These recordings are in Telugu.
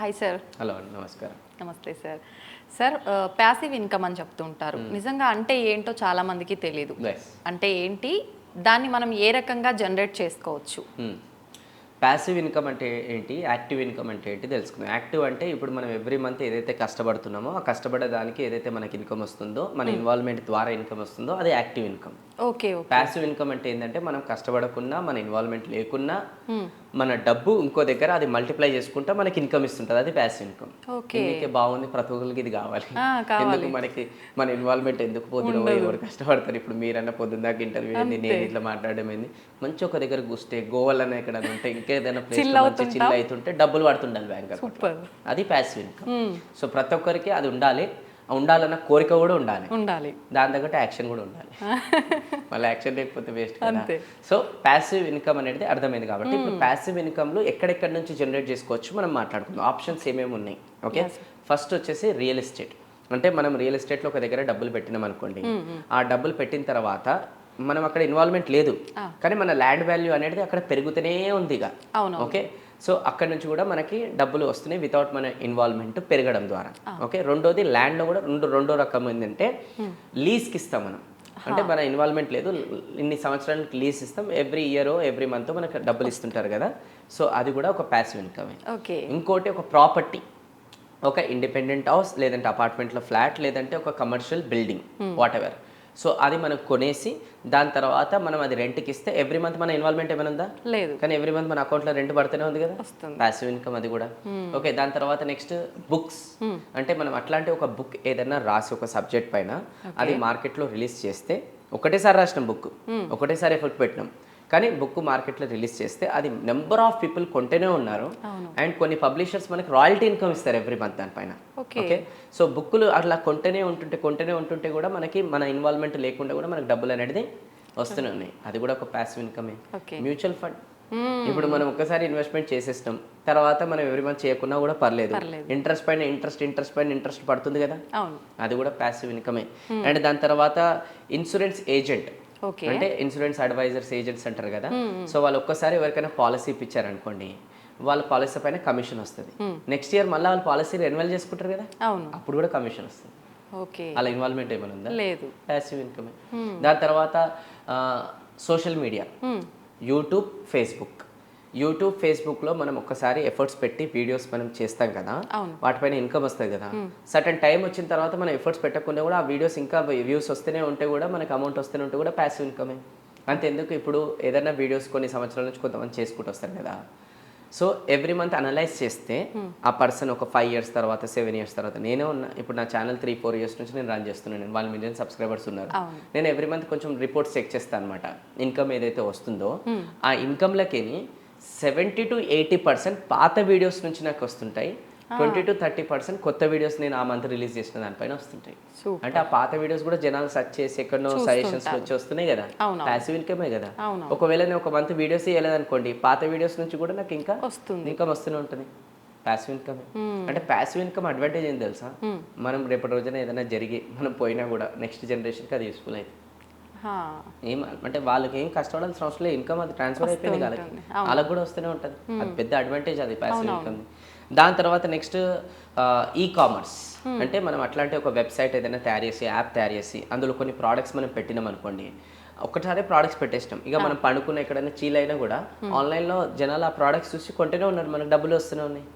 హాయ్ సార్ హలో నమస్కారం. నమస్తే సార్ సార్ ప్యాసివ్ ఇన్కమ్ అని చెప్తుంటారు. నిజంగా అంటే ఏంటో చాలా మందికి తెలియదు అంటే ఏంటి? దాన్ని మనం ఏ రకంగా జనరేట్ చేసుకోవచ్చు? ప్యాసివ్ ఇన్కమ్ అంటే ఏంటి? యాక్టివ్ ఇన్కమ్ అంటే ఏంటి తెలుసుకుందాం. యాక్టివ్ అంటే ఇప్పుడు మనం ఎవ్రీ మంత్ ఏదైతే కష్టపడుతున్నామో ఆ కష్టపడే దానికి ఏదైతే మనకి ఇన్కమ్ వస్తుందో మన ఇన్వాల్వ్మెంట్ ద్వారా ఇన్కమ్ వస్తుందో అది active income okay passive income అంటే ఏంటంటే మనం కష్టపడకున్నా మన ఇన్వాల్వ్మెంట్ లేకున్నా మన డబ్బు ఇంకో దగ్గర అది మల్టిప్లై చేసుకుంటా మనకి ఇన్కమ్ ఇస్తుంటుంది. అది ప్యాసివ్ ఇన్కమ్ ఓకే. బాగుంది? ప్రతి ఒక్కరికి ఇది కావాలి. ఎందుకు మనకి మన ఇన్వాల్వ్మెంట్ ఎందుకు పోతున్నావు ఎవరు కష్టపడతారు? ఇప్పుడు మీరన్నా పొద్దున్న దాకా ఇంటర్వ్యూ అయింది నేను ఇట్లా మాట్లాడడం ఏంది? మంచి ఒక దగ్గర కూస్తే గోవాలన్నా ఎక్కడ ఉంటే ఇంకేదైనా ప్లేస్ చిల్ అవుతుంటే డబ్బులు పడుతుండాలి బ్యాంక్ అది ప్యాసివ్ ఇన్కమ్ సో ప్రతి ఒక్కరికి అది ఉండాలి. ఉండాలన్న కోరిక కూడా ఉండాలి. ఉండాలి. దాని తగ్గట్టు యాక్షన్ కూడా ఉండాలి. మళ్ళీ యాక్షన్ లేకపోతే వేస్ట్ కదా. సో ప్యాసివ్ ఇన్కమ్ అనేది అర్థమైంది కాబట్టి ఇప్పుడు ప్యాసివ్ ఇన్కమ్లో ఎక్కడెక్కడ నుంచి జనరేట్ చేసుకోవచ్చు మనం మాట్లాడుకుందాం. ఆప్షన్స్ ఏమేమి ఉన్నాయి? ఓకే ఫస్ట్ వచ్చేసి రియల్ ఎస్టేట్ అంటే మనం రియల్ ఎస్టేట్లో ఒక దగ్గర డబ్బులు పెట్టినాం అనుకోండి. ఆ డబ్బులు పెట్టిన తర్వాత మనం అక్కడ ఇన్వాల్వ్మెంట్ లేదు. కానీ మన ల్యాండ్ వాల్యూ అనేది అక్కడ పెరుగుతూనే ఉంది ఇక ఓకే సో అక్కడ నుంచి కూడా మనకి డబ్బులు వస్తున్నాయి వితౌట్ మన ఇన్వాల్వ్మెంట్ పెరగడం ద్వారా. ఓకే రెండోది ల్యాండ్లో కూడా రెండు రెండో రకం ఏంటంటే లీజ్కి ఇస్తాం మనం. అంటే మన ఇన్వాల్వ్మెంట్ లేదు ఇన్ని సంవత్సరాలకి లీజ్ ఇస్తాం ఎవ్రీ ఇయర్ ఎవ్రీ మంత్ మనకు డబ్బులు ఇస్తుంటారు కదా. సో అది కూడా ఒక ప్యాసివ్ ఇన్కమే ఓకే. ఇంకోటి ఒక ప్రాపర్టీ ఒక ఇండిపెండెంట్ హౌస్ లేదంటే అపార్ట్మెంట్లో ఫ్లాట్ లేదంటే ఒక commercial building whatever so అది మనం కొనేసి దాని తర్వాత మనం అది రెంట్కి ఇస్తే ఎవ్రీ మంత్ మన ఇన్వాల్వ్మెంట్ ఏమైనా ఉందా? లేదు. కానీ ఎవ్రీ మంత్ మన అకౌంట్లో రెంట్ పడుతూనే ఉంది కదా? ప్యాసివ్ ఇన్కమ్ అది కూడా. ఓకే దాని తర్వాత నెక్స్ట్ బుక్స్ అంటే మనం అట్లాంటి ఒక బుక్ ఏదైనా రాసి ఒక సబ్జెక్ట్ పైన అది మార్కెట్లో రిలీజ్ చేస్తే ఒకటేసారి రాసిన బుక్ ఒకటేసారి ఎఫర్ట్ పెట్టినాం. కానీ బుక్ మార్కెట్లో రిలీజ్ చేస్తే అది నెంబర్ ఆఫ్ పీపుల్ కొంటేనే ఉన్నారు. అండ్ కొన్ని పబ్లిషర్స్ మనకి రాయల్టీ ఇన్కమ్ ఇస్తారు ఎవ్రీ మంత్ దానిపైన ఓకే. సో బుక్కులు అట్లా కొంటేనే ఉంటుంటే కొంటేనే ఉంటుంటే కూడా మనకి మన ఇన్వాల్వ్మెంట్ లేకుండా కూడా మనకి డబ్బులు అనేది వస్తూనే ఉన్నాయి. అది కూడా ఒక ప్యాసివ్ ఇన్కమే మ్యూచువల్ ఫండ్ ఇప్పుడు మనం ఒక్కసారి ఇన్వెస్ట్మెంట్ చేసేస్తాం. తర్వాత మనం ఎవరి మంత్ చేయకున్నా కూడా పర్లేదు. ఇంట్రెస్ట్ పైన ఇంట్రెస్ట్ ఇంట్రెస్ట్ పైన ఇంట్రెస్ట్ పడుతుంది కదా? అది కూడా ప్యాసివ్ ఇన్కమే అండ్ దాని తర్వాత ఇన్సూరెన్స్ ఏజెంట్ అంటే ఇన్సూరెన్స్ అడ్వైజర్స్ ఏజెంట్స్ అంటారు కదా. సో వాళ్ళు ఒక్కసారి ఎవరికైనా పాలసీ ఇప్పించారనుకోండి వాళ్ళ పాలసీ పైన కమిషన్ వస్తుంది. నెక్స్ట్ ఇయర్ మళ్ళీ వాళ్ళు పాలసీ రెన్యువల్ చేసుకుంటారు కదా. అప్పుడు కూడా కమిషన్ వస్తుంది. ఓకే. అలా ఇన్వాల్వ్మెంట్ ఏమైనా ఉందా? లేదు. ప్యాసివ్ ఇన్కమే దాని తర్వాత social media. YouTube Facebook. YouTube ఫేస్బుక్లో మనం ఒక్కసారి ఎఫర్ట్స్ పెట్టి వీడియోస్ మనం చేస్తాం కదా. వాటిపైన ఇన్కమ్ వస్తుంది కదా. సర్టన్ టైం వచ్చిన తర్వాత మనం ఎఫర్ట్స్ పెట్టకుండా కూడా ఆ వీడియోస్ ఇంకా వ్యూస్ వస్తూనే ఉంటే కూడా మనకి అమౌంట్ వస్తూనే ఉంటే కూడా ప్యాసివ్ ఇన్కమే అంతెందుకు ఇప్పుడు ఏదైనా వీడియోస్ కొన్ని సంవత్సరాల నుంచి కొంతమంది చేసుకుంటూ వస్తారు కదా. సో ఎవ్రీ మంత్ అనలైజ్ చేస్తే ఆ పర్సన్ ఒక ఫైవ్ ఇయర్స్ తర్వాత సెవెన్ ఇయర్స్ తర్వాత నేనే ఉన్నా ఇప్పుడు నా ఛానల్ త్రీ ఫోర్ ఇయర్స్ నుంచి నేను రన్ చేస్తున్నాను. నేను వన్ మిలియన్ సబ్స్క్రైబర్స్ ఉన్నారు. నేను ఎవ్రీ మంత్ కొంచెం రిపోర్ట్స్ చెక్ చేస్తాను అనమాట ఇన్కమ్ ఏదైతే వస్తుందో ఆ ఇన్కమ్లకి సెవెంటీ టు ఎయిటీ పర్సెంట్ పాత వీడియోస్ నుంచి నాకు వస్తుంటాయి. ట్వంటీ టు థర్టీ పర్సెంట్ కొత్త వీడియోస్ నేను ఆ మంత్ రిలీజ్ చేసిన దానిపైన వస్తుంటాయి. అంటే ఆ పాత వీడియోస్ కూడా జనాలు సెర్చ్ చేసి ఎక్కడో సజెషన్స్ వచ్చి వస్తున్నాయి కదా. ప్యాసివ్ ఇన్కమే కదా. ఒకవేళ నేను ఒక మంత్ వీడియోస్ అనుకోండి పాత వీడియోస్ నుంచి కూడా నాకు ఇంకా వస్తుంది. ఇన్కమ్ వస్తూనే ఉంటుంది. ప్యాసివ్ ఇన్కమ్ అంటే ప్యాసివ్ ఇన్కమ్ అడ్వాంటేజ్ ఏం తెలుసా? మనం రేపటి రోజున ఏదైనా జరిగి మనం పోయినా కూడా నెక్స్ట్ జనరేషన్కి అది యూస్ఫుల్ అవుతుంది హా. ఏం అంటే వాళ్ళకి ఏం కష్టపడాల్సిన అవసరం లేదు. ఇన్కమ్ అది ట్రాన్స్ఫర్ అయిపోయింది వాళ్ళకి. వాళ్ళకి కూడా వస్తూనే ఉంటుంది. అది పెద్ద అడ్వాంటేజ్ అది ప్యాసివ్ ఇన్కమ్ దాని తర్వాత నెక్స్ట్ ఈ కామర్స్ అంటే మనం అట్లాంటి ఒక వెబ్సైట్ ఏదైనా తయారు చేసి యాప్ తయారు చేసి అందులో కొన్ని ప్రోడక్ట్స్ మనం పెట్టినాం అనుకోండి. ఒక్కసారి ప్రోడక్ట్స్ పెట్టేసినాం. ఇక మనం పండుకున్న ఎక్కడైనా చీల్ అయినా కూడా ఆన్లైన్లో జనాలు ఆ ప్రోడక్ట్స్ చూసి కొంటూనే ఉన్నారు. మనకు డబ్బులు వస్తూనే ఉన్నాయి.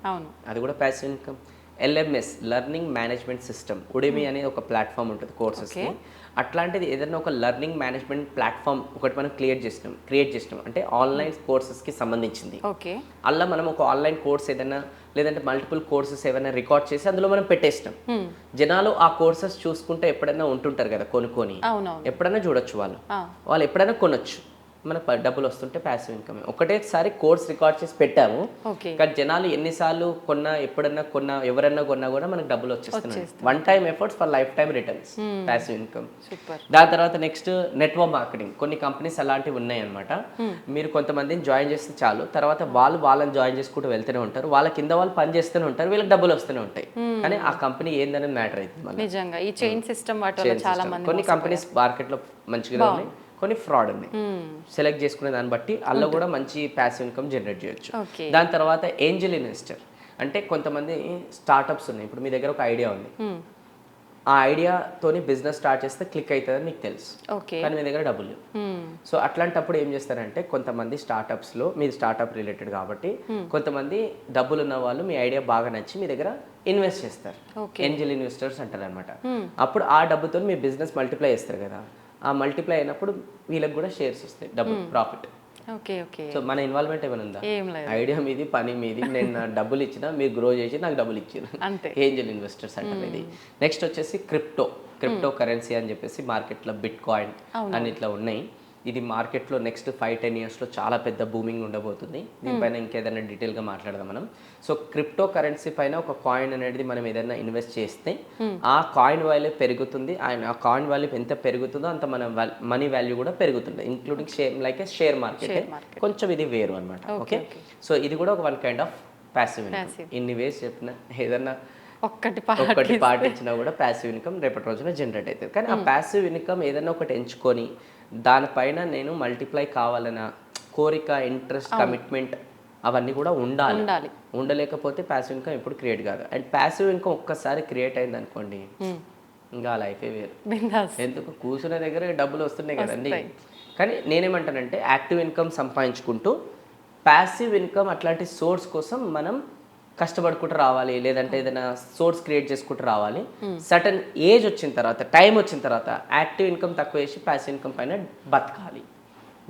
అది కూడా passive income LMS learning management system Udemy అనేది ఒక ప్లాట్ఫామ్ ఉంటుంది కోర్సెస్కి అట్లాంటిది ఏదైనా ఒక లెర్నింగ్ మేనేజ్మెంట్ ప్లాట్ఫామ్ ఒకటి మనం క్రియేట్ చేసినాం క్రియేట్ చేసినాం. అంటే ఆన్లైన్ కోర్సెస్కి సంబంధించింది. ఓకే. అలా మనం ఒక ఆన్లైన్ కోర్స్ ఏదైనా లేదంటే మల్టిపుల్ కోర్సెస్ ఏమైనా రికార్డ్ చేసి అందులో మనం పెట్టేసినాం. జనాలు ఆ కోర్సెస్ చూసుకుంటే ఎప్పుడైనా ఉంటుంటారు కదా కొనుక్కొని. ఎప్పుడైనా చూడొచ్చు వాళ్ళు. వాళ్ళు ఎప్పుడైనా కొనొచ్చు. మనకు డబ్బులు వస్తుంటే ప్యాసివ్ ఇన్కమ్ ఒకటేసారి కోర్స్ రికార్డ్ చేసి పెట్టాము. కానీ జనాలు ఎన్నిసార్లు కొన్నా ఎప్పుడన్నా కొన్నా ఎవరన్నా కొన్నా కూడా మనకు డబ్బులు వచ్చేస్తున్నాయి. One time efforts for lifetime returns passive income దాని తర్వాత నెక్స్ట్ నెట్వర్క్ మార్కెటింగ్ కొన్ని కంపెనీస్ అలాంటివి ఉన్నాయన్నమాట. మీరు కొంతమందిని జాయిన్ చేస్తే చాలు. తర్వాత వాళ్ళు వాళ్ళని జాయిన్ చేసుకుంటూ వెళ్తూనే ఉంటారు. వాళ్ళ కింద వాళ్ళు పని చేస్తూనే ఉంటారు. వీళ్ళకి డబ్బులు వస్తూనే ఉంటాయి. కానీ ఆ కంపెనీ ఏందనేది మ్యాటర్ అవుతుంది మళ్ళీ నిజంగా. ఈ చైన్ సిస్టమ్ వాటి వల్ల Chain చాలా. మంది కొన్ని కంపెనీస్ మార్కెట్లో మంచిగా ఉన్నాయి. కొన్ని ఫ్రాడ్ ఉన్నాయి సెలెక్ట్ చేసుకునే దాన్ని బట్టి అందులో కూడా మంచి ప్యాసివ్ ఇన్కమ్ జనరేట్ చేయొచ్చు. దాని తర్వాత ఏంజల్ ఇన్వెస్టర్ అంటే కొంతమంది స్టార్టప్స్ ఉన్నాయి. ఇప్పుడు మీ దగ్గర ఒక ఐడియా ఉంది. మ్మ్. ఆ ఐడియాతోని బిజినెస్ స్టార్ట్ చేస్తే క్లిక్ అవుతుందని మీకు తెలుసు. కానీ మీ దగ్గర డబ్బులు లేవు. సో అట్లాంటప్పుడు ఏం చేస్తారంటే కొంతమంది స్టార్టప్స్లో మీరు స్టార్టప్ రిలేటెడ్ కాబట్టి కొంతమంది డబ్బులు ఉన్న వాళ్ళు మీ ఐడియా బాగా నచ్చి మీ దగ్గర ఇన్వెస్ట్ చేస్తారు. ఏంజల్ ఇన్వెస్టర్స్ అంటారు అనమాట అప్పుడు ఆ డబ్బుతో మీ బిజినెస్ మల్టిప్లై చేస్తారు కదా. ఆ మల్టిప్లై అయినప్పుడు వీళ్ళకి కూడా షేర్స్ వస్తాయి డబ్బు ప్రాఫిట్ ఓకే ఓకే సో మన ఇన్వాల్వ్మెంట్ ఏమైనా ఉందా? ఐడియా మీది పని మీది నేను నా డబ్బులు ఇచ్చిన మీరు గ్రో చేసి నాకు డబ్బులు ఇచ్చారు అంతే. ఏంజల్ ఇన్వెస్టర్స్ అంటారు ఇది. నెక్స్ట్ వచ్చేసి క్రిప్టో క్రిప్టో కరెన్సీ అని చెప్పేసి మార్కెట్లో బిట్ కాయిన్ అని ఇట్లా ఉన్నాయి. ఇది మార్కెట్లో నెక్స్ట్ ఫైవ్ టెన్ ఇయర్స్లో చాలా పెద్ద బూమింగ్ ఉండబోతుంది. దీనిపైన ఇంకేదైనా డీటెయిల్గా మాట్లాడదాం మనం. సో క్రిప్టో కరెన్సీ పైన ఒక కాయిన్ అనేది మనం ఏదైనా ఇన్వెస్ట్ చేస్తే ఆ కాయిన్ వాల్యూ పెరుగుతుంది. అండ్ ఆ కాయిన్ వాల్యూ ఎంత పెరుగుతుందో అంత మన మనీ వాల్యూ కూడా పెరుగుతుంది including share like share market కొంచెం ఇది వేరు అనమాట ఓకే సో ఇది కూడా ఒక వన్ కైండ్ ఆఫ్ ప్యాసివ్. ఇన్ని వేస్ చెప్పిన ఏదన్నా ఒక్కటి ఒక్కటి పాటించినా కూడా ప్యాసివ్ ఇన్కమ్ రేపటి రోజున జనరేట్ అవుతుంది. కానీ ఆ ప్యాసివ్ ఇన్కమ్ ఏదైనా ఒకటి ఎంచుకొని దానిపైన నేను మల్టిప్లై కావాలన్న కోరిక ఇంట్రెస్ట్ కమిట్మెంట్ అవన్నీ కూడా ఉండాలి. ఉండాలి. ఉండలేకపోతే ప్యాసివ్ ఇన్కమ్ ఎప్పుడు క్రియేట్ కాదు. అండ్ ప్యాసివ్ ఇన్కమ్ ఒక్కసారి క్రియేట్ అయింది అనుకోండి ఇంకా లైఫే వేరు. ఎందుకు? కూర్చునే దగ్గర డబ్బులు వస్తున్నాయి కదండి. కానీ నేనేమంటానంటే యాక్టివ్ ఇన్కమ్ సంపాదించుకుంటూ ప్యాసివ్ ఇన్కమ్ అట్లాంటి సోర్స్ కోసం మనం కష్టపడుకుంటూ రావాలి లేదంటే ఏదైనా సోర్స్ క్రియేట్ చేసుకుంటూ రావాలి. సటన్ ఏజ్ వచ్చిన తర్వాత టైం వచ్చిన తర్వాత యాక్టివ్ ఇన్కమ్ తక్కువ చేసి ప్యాసివ్ ఇన్కమ్ పైన బతకాలి.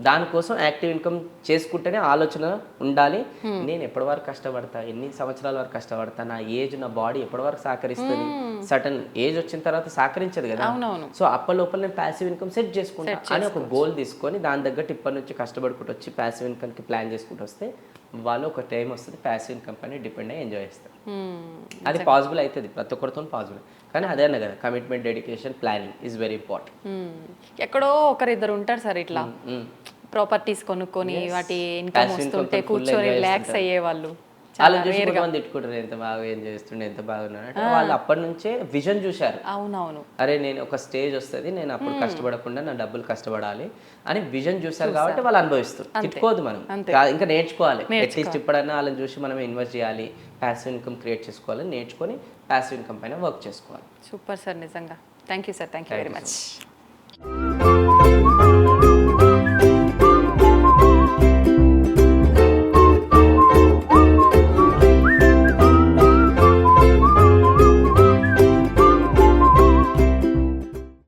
దానికోసం యాక్టివ్ ఇన్కమ్ చేసుకుంటేనే ఆలోచన ఉండాలి. నేను ఎప్పటి వరకు కష్టపడతా ఎన్ని సంవత్సరాల వరకు కష్టపడతా నా ఏజ్ నా బాడీ ఎప్పటి వరకు సహకరిస్తుంది? సటన్ ఏజ్ వచ్చిన తర్వాత సహకరించదు కదా. సో అప్పటి లోపల నేను ప్యాసివ్ ఇన్కమ్ సెట్ చేసుకుంటా అని ఒక గోల్ తీసుకొని దాని తగ్గట్టు ఇప్పటి నుంచి కష్టపడుకుంటూ వచ్చి ప్యాసివ్ ఇన్కమ్కి ప్లాన్ చేసుకుంటూ వస్తే వాళ్ళు ఒక టైం వస్తుంది ప్యాసివ్ ఇన్కమ్ పైన డిపెండ్ అయ్యి ఎంజాయ్ చేస్తారు. అది పాసిబుల్ అవుతుంది ప్రతి ఒక్కరితో పాసిబుల్ కానీ అదే అన్న కదా commitment dedication planning is very important ఎక్కడో ఒకరిద్దరు ఉంటారు సార్ ఇట్లా. ప్రాపర్టీస్ కొనుక్కొని వాటి ఇన్కమ్ వస్తుంటే కూర్చొని రిలాక్స్ అయ్యే వాళ్ళు చూసి తిట్టుకుంటారు ఎంత బాగా ఏం చేస్తుండే ఎంత బాగున్నాడు అంటే వాళ్ళు అప్పటి నుంచే విజన్ చూశారు. అవునవును. అరే నేను ఒక స్టేజ్ వస్తుంది నేను అప్పుడు కష్టపడకుండా నా డబ్బులు కష్టపడాలి అని విజన్ చూశారు కాబట్టి వాళ్ళు అనుభవిస్తారు. తిట్టుకోవద్దు మనం. ఇంకా నేర్చుకోవాలి. అట్లీస్ట్ ఇప్పుడన్నా వాళ్ళని చూసి మనం ఇన్వెస్ట్ చేయాలి ప్యాసివ్ ఇన్కమ్ క్రియేట్ చేసుకోవాలి నేర్చుకొని ప్యాసివ్ ఇన్కమ్ పైన వర్క్ చేసుకోవాలి. సూపర్ సార్ నిజంగా. Thank you sir thank you very much.